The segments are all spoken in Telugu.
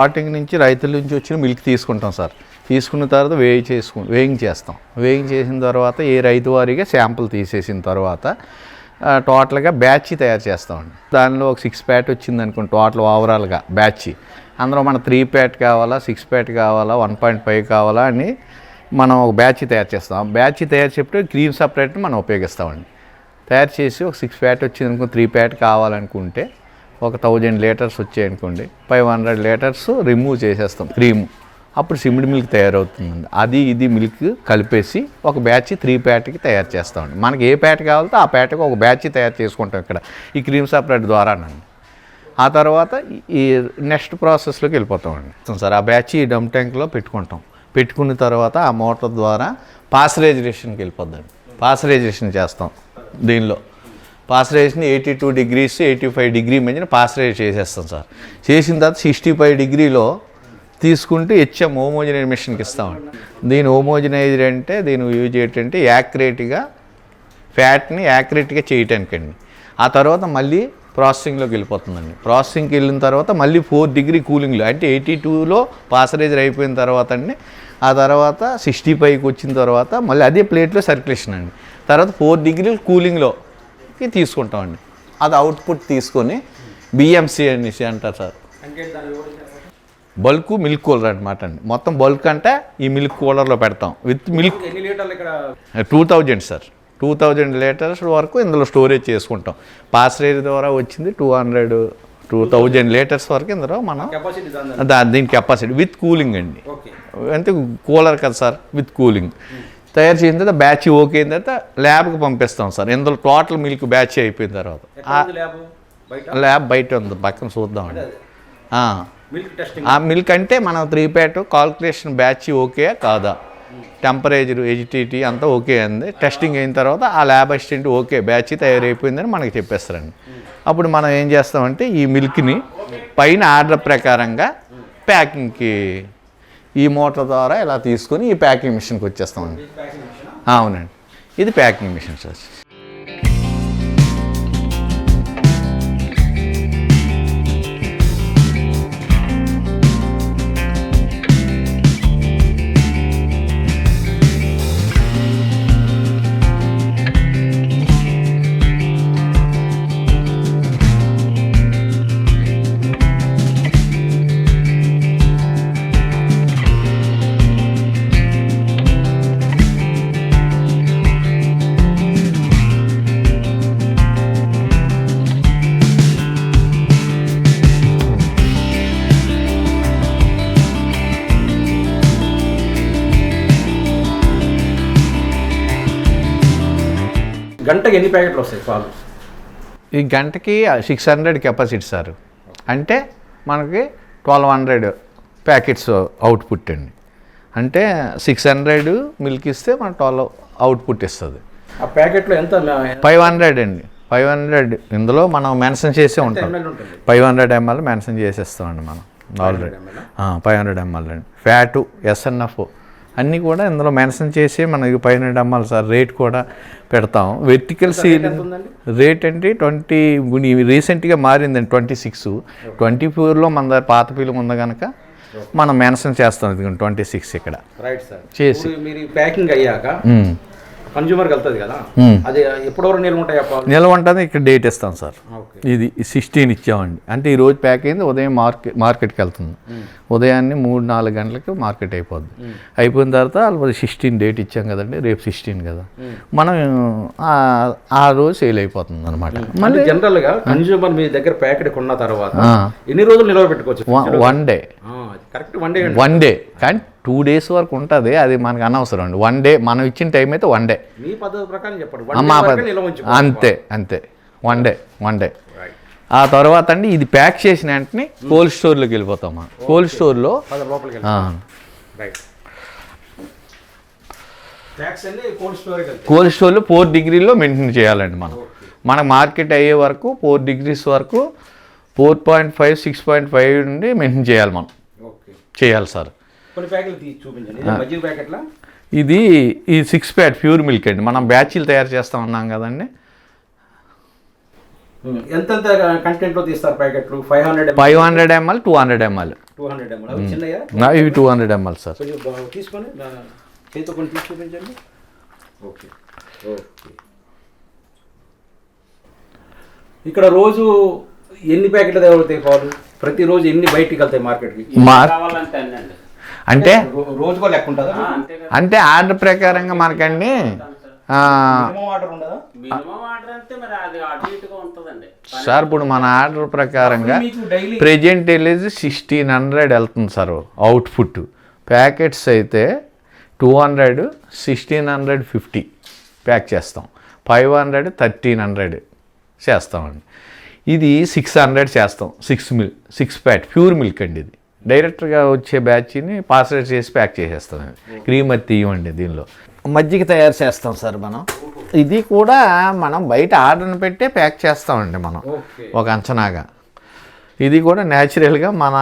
స్టార్టింగ్ నుంచి రైతుల నుంచి వచ్చిన మిల్క్ తీసుకుంటాం సార్. తీసుకున్న తర్వాత వేయి చేసుకు వేయింగ్ చేస్తాం. వేయింగ్ చేసిన తర్వాత ఏ రైతు వారిగా శాంపుల్ తీసేసిన తర్వాత టోటల్గా బ్యాచ్ తయారు చేస్తామండి. దానిలో ఒక సిక్స్ ప్యాట్ వచ్చింది అనుకోండి టోటల్ ఓవరాల్గా బ్యాచ్. అందులో మన త్రీ ప్యాట్ కావాలా సిక్స్ ప్యాట్ కావాలా వన్ పాయింట్ ఫైవ్ కావాలా అని మనం ఒక బ్యాచ్ తయారు చేస్తాం. బ్యాచ్ తయారు చెప్తే క్రీమ్ సపరేట్ని మనం ఉపయోగిస్తామండి. తయారు చేసి ఒక సిక్స్ ప్యాట్ వచ్చింది అనుకో త్రీ ప్యాట్ కావాలనుకుంటే ఒక థౌజండ్ లీటర్స్ వచ్చాయనుకోండి ఫైవ్ హండ్రెడ్ లీటర్స్ రిమూవ్ చేసేస్తాం క్రీమ్. అప్పుడు సిమిడి మిల్క్ తయారవుతుందండి. అది ఇది మిల్క్ కలిపేసి ఒక బ్యాచ్ త్రీ ప్యాట్కి తయారు చేస్తామండి. మనకి ఏ ప్యాట్ కావాలో ఆ ప్యాట్కి ఒక బ్యాచ్ తయారు చేసుకుంటాం ఇక్కడ ఈ క్రీమ్ సపరేట్ ద్వారానండి. ఆ తర్వాత ఈ నెక్స్ట్ ప్రాసెస్లోకి వెళ్ళిపోతామండి. సార్ ఆ బ్యాచ్ ఈ డమ్ ట్యాంక్లో పెట్టుకుంటాం. పెట్టుకున్న తర్వాత ఆ మోటార్ ద్వారా పాస్టరైజేషన్కి వెళ్ళిపోద్దండి. పాస్టరైజేషన్ చేస్తాం దీనిలో. Pasteurization eighty two degrees eighty five degree మధ్యన పాస్టరైజ్ చేసేస్తాం సార్. చేసిన తర్వాత సిక్స్టీ ఫైవ్ డిగ్రీలో తీసుకుంటే హెచ్ఎం హోమోజనైజ్ మిషన్కి ఇస్తామండి దీని హోమోజనైజర్ అంటే దీని యూజ్ ఏంటంటే యాక్యురేట్గా ఫ్యాట్ని యాక్యురేట్గా చేయటానికండి. ఆ తర్వాత మళ్ళీ ప్రాసెసింగ్లోకి వెళ్ళిపోతుందండి. ప్రాసెసింగ్కి వెళ్ళిన తర్వాత మళ్ళీ ఫోర్ డిగ్రీ కూలింగ్లో అంటే ఎయిటీ టూలో పాసరైజర్ అయిపోయిన తర్వాత అండి ఆ తర్వాత సిక్స్టీ ఫైవ్కి వచ్చిన తర్వాత మళ్ళీ అదే ప్లేట్లో సర్క్యులేషన్ అండి. తర్వాత ఫోర్ డిగ్రీ కూలింగ్లోకి తీసుకుంటామండి. అది అవుట్పుట్ తీసుకొని బిఎంసి అనేసి అంటారు సార్? బల్క్ మిల్క్ కూలర్ అనమాట అండి. మొత్తం బల్క్ అంటే ఈ మిల్క్ కూలర్లో పెడతాం. విత్ మిల్క్ ఎన్ని లీటర్లు ఇక్కడ? Two thousand sir. Two thousand litres వరకు ఇందులో స్టోరేజ్ చేసుకుంటాం. పాస్టరేజ్ ద్వారా వచ్చింది two hundred two thousand litres వరకు ఇందులో మనం కెపాసిటీ దాని దా దీని కెపాసిటీ విత్ కూలింగ్ అండి. ఓకే. అంటే కూలర్ కదా సార్ విత్ కూలింగ్. తయారు చేసిన తర్వాత బ్యాచ్ ఓకే అయిన తర్వాత ల్యాబ్కి పంపిస్తాం సార్. ఇందులో టోటల్ మిల్క్ బ్యాచ్ అయిపోయిన తర్వాత. ల్యాబ్? బయట? ఉంది. పక్కన చూద్దామండి ఆ. మిల్క్ టెస్టింగ్ ఆ మిల్క్ అంటే మనం three fat calculation batch okay కాదా? టెంపరేచర్ ఎజిటిటీ అంతా ఓకే అంది టెస్టింగ్ అయిన తర్వాత ఆ ల్యాబ్ అసిస్టెంట్ ఓకే బ్యాచ్ తయారైపోయిందని మనకి చెప్పేస్తారండి. అప్పుడు మనం ఏం చేస్తామంటే ఈ మిల్క్ని పైన ఆర్డర్ ప్రకారంగా ప్యాకింగ్కి ఈ మోటార్ ద్వారా ఇలా తీసుకొని ఈ ప్యాకింగ్ మిషన్కి వచ్చేస్తామండి. అవునండి. ఇది ప్యాకింగ్ మిషన్ సార్. గంటకి ఎన్ని ప్యాకెట్లు వస్తాయి పాలు? ఈ గంటకి సిక్స్ హండ్రెడ్ కెపాసిటీ సార్. అంటే మనకి ట్వెల్వ్ హండ్రెడ్ ప్యాకెట్స్ అవుట్పుట్ అండి. అంటే సిక్స్ హండ్రెడ్ మిల్క్ ఇస్తే మన ట్వెల్వ్ అవుట్పుట్ ఇస్తుంది. ఆ ప్యాకెట్లో ఎంత ఫైవ్ హండ్రెడ్ అండి. ఫైవ్ హండ్రెడ్ ఇందులో మనం మెన్షన్ చేసే ఉంటాం. ఫైవ్ హండ్రెడ్ ఎంఎల్ మెన్షన్ చేసేస్తామండి మనం. ఆల్రెడీ ఫైవ్ హండ్రెడ్ ఎంఎల్ అండి. ఫ్యాటు ఎస్ఎన్ఎఫ్ అన్నీ కూడా ఇందులో మెన్షన్ చేసి మనకి హండ్రెడ్ ఎంఎల్ సార్ రేట్ కూడా పెడతాం. వెర్టికల్ సీల్ ఎంత ఉందండి? రేట్ అంటే ట్వంటీ రీసెంట్గా మారిందండి ట్వంటీ సిక్స్ ట్వంటీ ఫోర్లో మన దగ్గర పాత ఫిల్మ్ ఉంది కనుక మనం మెన్షన్ చేస్తాం. ఇది ట్వంటీ సిక్స్ ఇక్కడ. రైట్ సార్ చేసి. మీరు ప్యాకింగ్ అయ్యాక. కన్జ్యూమర్కి వెళ్తుంది కదా. అది ఎప్పటి వరకు నిల్వ ఉంటాయి నిల్వ ఉంటుంది ఇక్కడ డేట్ ఇస్తాం సార్. ఇది సిక్స్టీన్ ఇచ్చామండి. అంటే ఈ రోజు ప్యాక్ అయింది ఉదయం మార్కెట్ మార్కెట్కి వెళ్తుంది. ఉదయాన్నే మూడు నాలుగు గంటలకు మార్కెట్ అయిపోద్ది. అయిపోయిన తర్వాత వాళ్ళు సిక్స్టీన్ డేట్ ఇచ్చాం కదండి రేపు సిక్స్టీన్ కదా. మనం ఆ- రోజు సేల్ అయిపోతుంది అనమాట మళ్ళీ జనరల్గా కన్జ్యూమర్ మీ దగ్గర ప్యాకెట్ కొన్న తర్వాత. ఎన్ని రోజులు నిల్వ పెట్టుకోవచ్చు? One day. Correct one day one day కానీ టూ డేస్ వరకు ఉంటుంది. అది మనకు అనవసరం అండి. వన్ డే మనం ఇచ్చిన టైం అయితే వన్ డే మీ పద్ధతి ప్రకారం చెప్పండి. అంతే అంతే. వన్ డే వన్ డే ఆ తర్వాత అండి ఇది ప్యాక్ చేసిన వెంటనే కోల్డ్ స్టోర్లోకి వెళ్ళిపోతాం మనం. కోల్డ్ స్టోర్లో కోల్డ్ స్టోర్లో ఫోర్ డిగ్రీలో మెయింటైన్ చేయాలండి మనం. మన మార్కెట్ అయ్యే వరకు ఫోర్ డిగ్రీస్ వరకు four point five six point five నుండి మెయింటైన్ చేయాలి మనం. చేయాలి సార్. ఇది ఈ సిక్స్ ప్యాడ్ ప్యూర్ మిల్క్ అండి. మనం బ్యాచ్లు తయారు చేస్తా ఉన్నాం కదండి. ఎంతెంత కంటెంట్లో తీస్తారు ప్యాకెట్లు? Five hundred five hundred ML two hundred ML. Two hundred ML. ఇవి టూ హండ్రెడ్ ఎంఎల్ సార్. తీసుకొని చేతితో కొన్ని తీసి చూపించండి. ఓకే. ఓకే. ఇక్కడ రోజు ఎన్ని ప్యాకెట్లు తగులుతాయి పాలు? ప్రతిరోజు ఎన్ని బయటికి వెళ్తాయి మార్కెట్కి? కావాలంటే అంటే? రోజుకో లెక్క ఉంటుందా? అంటే ఆర్డర్ ప్రకారంగా మనకండి ఆ, మినిమం ఆర్డర్ ఉండదా మినిమం ఆర్డర్ అంటే మరి అది అటు ఇటుగా ఉంటుందండి. సార్ ఇప్పుడు మన ఆర్డర్ ప్రకారంగా ప్రెజెంట్ వెళ్ళేది సిక్స్టీన్ హండ్రెడ్ వెళ్తుంది సార్ అవుట్పుట్. ప్యాకెట్స్ అయితే two hundred sixteen hundred fifty pack చేస్తాం. ఫైవ్ హండ్రెడ్ థర్టీన్ హండ్రెడ్ చేస్తామండి. ఇది సిక్స్ హండ్రెడ్ చేస్తాం. Six mil six fat pure milk అండి ఇది. డైరెక్ట్గా వచ్చే బ్యాచ్ని పాస్టర్ చేసి ప్యాక్ చేసేస్తాం క్రీమ్ అది తీయమండి దీనిలో. మజ్జిగ తయారు చేస్తాం సార్ మనం. ఇది కూడా మనం బయట ఆర్డర్ని పెట్టే ప్యాక్ చేస్తామండి మనం. ఒక అంచనాగా. ఇది కూడా న్యాచురల్గా మన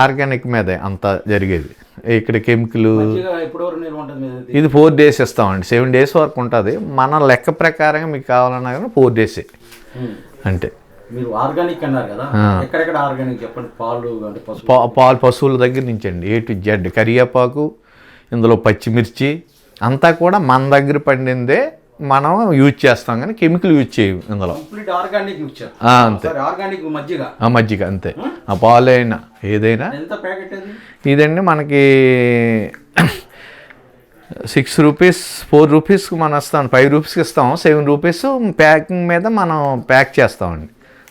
ఆర్గానిక్ మీదే అంత జరిగేది. ఇక్కడ కెమికల్ ఇది? ఫోర్ డేస్ ఇస్తామండి. సెవెన్ డేస్ వరకు ఉంటుంది. మన లెక్క ప్రకారంగా మీకు కావాలన్నా కానీ ఫోర్ డేసే. అంటే మీరు ఆర్గానిక్ అన్నారు కదా ఎక్కడెక్కడ ఆర్గానిక్ చెప్పండి పాలు అంటే పాలు పశువుల దగ్గర నుంచి అండి ఏ టు జెడ్ కరివేపాకు ఇందులో పచ్చిమిర్చి అంతా కూడా మన దగ్గర పండిందే మనం యూజ్ చేస్తాం కానీ కెమికల్ యూజ్ చేయం ఇందులో. ఆర్గానిక్ అంతే. ఆర్గానిక్ మజ్జిగ. ఆ మజ్జిగ అంతే. ఆ పాలైనా ఏదైనా. ఎంత ప్యాకెట్ అది? ఇదండి మనకి సిక్స్ రూపీస్ ఫోర్ రూపీస్కి మనం ఇస్తాం ఫైవ్ రూపీస్కి ఇస్తాం సెవెన్ రూపీస్ ప్యాకింగ్ మీద మనం ప్యాక్ చేస్తామండి.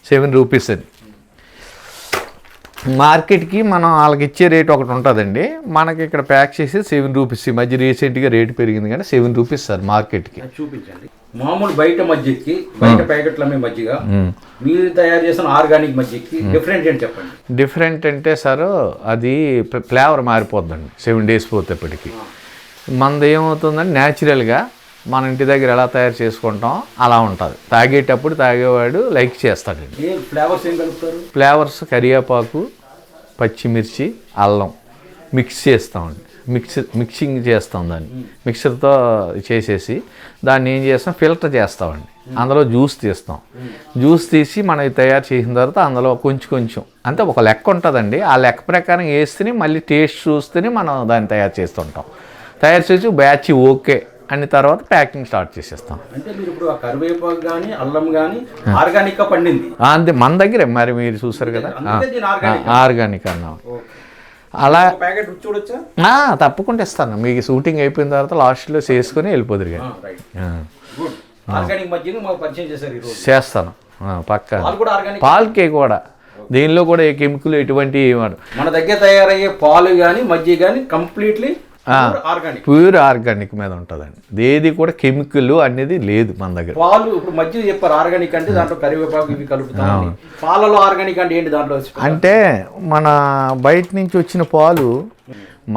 సెవెన్ రూపీస్ అని మార్కెట్కి మనం వాళ్ళకి ఇచ్చే రేట్ ఒకటి ఉంటుందండి. మనకి ఇక్కడ ప్యాక్ చేసి సెవెన్ రూపీస్. ఈ మధ్య రీసెంట్గా రేట్ పెరిగింది కానీ సెవెన్ రూపీస్ సార్ మార్కెట్కి. అది చూపించండి. మామూలు బయట మజ్జిగకి బయట ప్యాకెట్లు అమ్మే మజ్జిగ మీరు తయారు చేసిన ఆర్గానిక్ మజ్జిగకి డిఫరెంట్ ఏంటి చెప్పండి? డిఫరెంట్ అంటే సార్ అది ఫ్లేవర్ మారిపోద్దండి. సెవెన్ డేస్ పోతేప్పటికి. మనది ఏమవుతుందంటే న్యాచురల్గా మన ఇంటి దగ్గర ఎలా తయారు చేసుకుంటాం అలా ఉంటుంది. తాగేటప్పుడు తాగేవాడు లైక్ చేస్తాడండి. ఫ్లేవర్స్ ఏం కలుపుతారు? ఫ్లేవర్స్ కరివేపాకు పచ్చిమిర్చి అల్లం మిక్స్ చేస్తామండి. మిక్స్ మిక్సింగ్ చేస్తాం దాన్ని. మిక్సర్తో చేసేసి దాన్ని ఏం చేస్తాం ఫిల్టర్ చేస్తామండి. అందులో జ్యూస్ తీస్తాం. జ్యూస్ తీసి మనం తయారు చేసిన తర్వాత అందులో కొంచెం కొంచెం అంటే ఒక లెక్క ఉంటుందండి. ఆ లెక్క ప్రకారం వేస్తేనే మళ్ళీ టేస్ట్ చూస్తేనే మనం దాన్ని తయారు చేస్తుంటాం. తయారు చేసి బ్యాచ్ ఓకే అని తర్వాత ప్యాకింగ్ స్టార్ట్ చేసేస్తాం. అంటే మీరు ఇప్పుడు ఆ కరివేపాకు కానీ అల్లం కానీ ఆర్గానిక్ పండింది. అంతే మన దగ్గరే మరి మీరు చూసారు కదా. ఆర్గానిక్ అన్నాం. అలా తప్పకుండా ఇస్తాను. మీకు షూటింగ్ అయిపోయిన తర్వాత లాస్ట్లో చేసుకొని వెళ్ళిపోదురు కానీ చేస్తాను. పక్కా. పాలకే కూడా. దీనిలో కూడా ఏ కెమికల్ ఎటువంటి మన దగ్గర తయారయ్యే పాలు కానీ మజ్జిగ కానీ కంప్లీట్లీ ఆర్గానిక్ ప్యూర్ ఆర్గానిక్ మీద ఉంటుందండి. ఏది కూడా కెమికల్ అనేది లేదు మన దగ్గర. పాలు ఇప్పుడు మజ్జిగ చెప్పారు ఆర్గానిక్ అంటే దాంట్లో కరివేపాకు ఇవి కలుపుతాం పాలలో ఆర్గానిక్ అంటే ఏంటి దాంట్లో అంటే మన బయట నుంచి వచ్చిన పాలు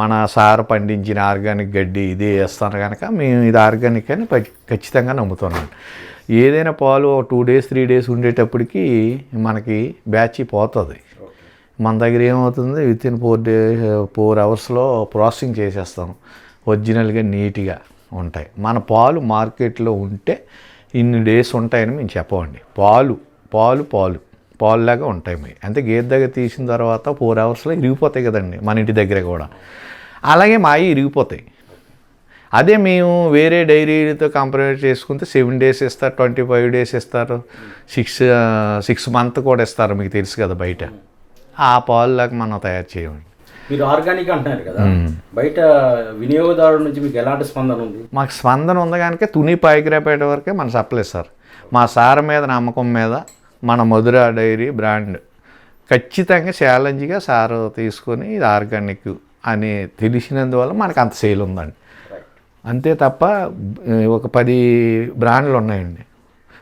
మన సార పండించిన ఆర్గానిక్ గడ్డి ఇది వేస్తాను కనుక మేము ఇది ఆర్గానిక్ అని ఖచ్చితంగా నమ్ముతున్నాం. ఏదైనా పాలు టూ డేస్ త్రీ డేస్ ఉండేటప్పటికి మనకి బ్యాచ్ పోతుంది. మన దగ్గర ఏమవుతుంది? Within four day four అవర్స్లో ప్రాసెసింగ్ చేసేస్తాం. ఒరిజినల్గా నీట్గా ఉంటాయి. మన పాలు మార్కెట్లో ఉంటే ఇన్ని డేస్ ఉంటాయని మేము చెప్పమండి. పాలు పాలు పాలు పాలులాగా ఉంటాయి మీ అంటే గేదె దగ్గర తీసిన తర్వాత ఫోర్ అవర్స్లో ఇరిగిపోతాయి కదండి మన ఇంటి దగ్గర కూడా. అలాగే మాయి ఇరిగిపోతాయి. అదే మేము వేరే డైరీతో కంపేర్ చేసుకుంటే సెవెన్ డేస్ ఇస్తారు ట్వంటీ ఫైవ్ డేస్ ఇస్తారు సిక్స్ సిక్స్ మంత్ కూడా ఇస్తారు మీకు తెలుసు కదా బయట. ఆ పాలులాగా మనం తయారు చేయమండి మీరు ఆర్గానిక్ అంటున్నారు కదా బయట వినియోగదారుల నుంచి మీకు ఎలాంటి స్పందన ఉంది? మాకు స్పందన ఉంది కనుక తుని పైకిరాపేట వరకే మన సప్లై సార్. మా సార్ మీద నమ్మకం మీద మన మధుర డైరీ బ్రాండ్ ఖచ్చితంగా ఛాలెంజ్గా సార్ తీసుకొని ఇది ఆర్గానిక్ అని తెలిసినందువల్ల మనకు అంత సేల్ ఉందండి. అంతే తప్ప ఒక పది బ్రాండ్లు ఉన్నాయండి.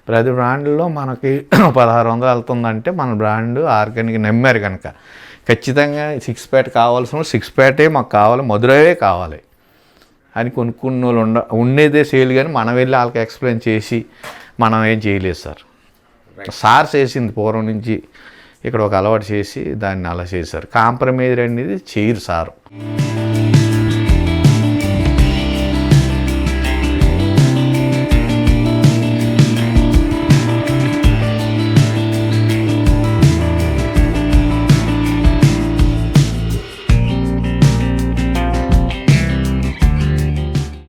ప్రతి బ్రాండ్లో మనకి పదహారు వందలు వెళ్తుందంటే మన బ్రాండ్ ఆర్గానిక్ నమ్మారు కనుక. ఖచ్చితంగా సిక్స్ ప్యాట్ కావాల్సిన సిక్స్ ప్యాటే మాకు కావాలి మధురవే కావాలి. అని కొనుక్కున్న వాళ్ళు ఉండ ఉండేదే సేల్ కానీ మనం వెళ్ళి వాళ్ళకి ఎక్స్ప్లెయిన్ చేసి మనం ఏం చేయలేదు సార్. సార్ చేసింది పూర్వం నుంచి ఇక్కడ ఒక అలవాటు చేసి దాన్ని అలా చేశారు. కాంప్రమైజ్ అనేది చేయరు సారు.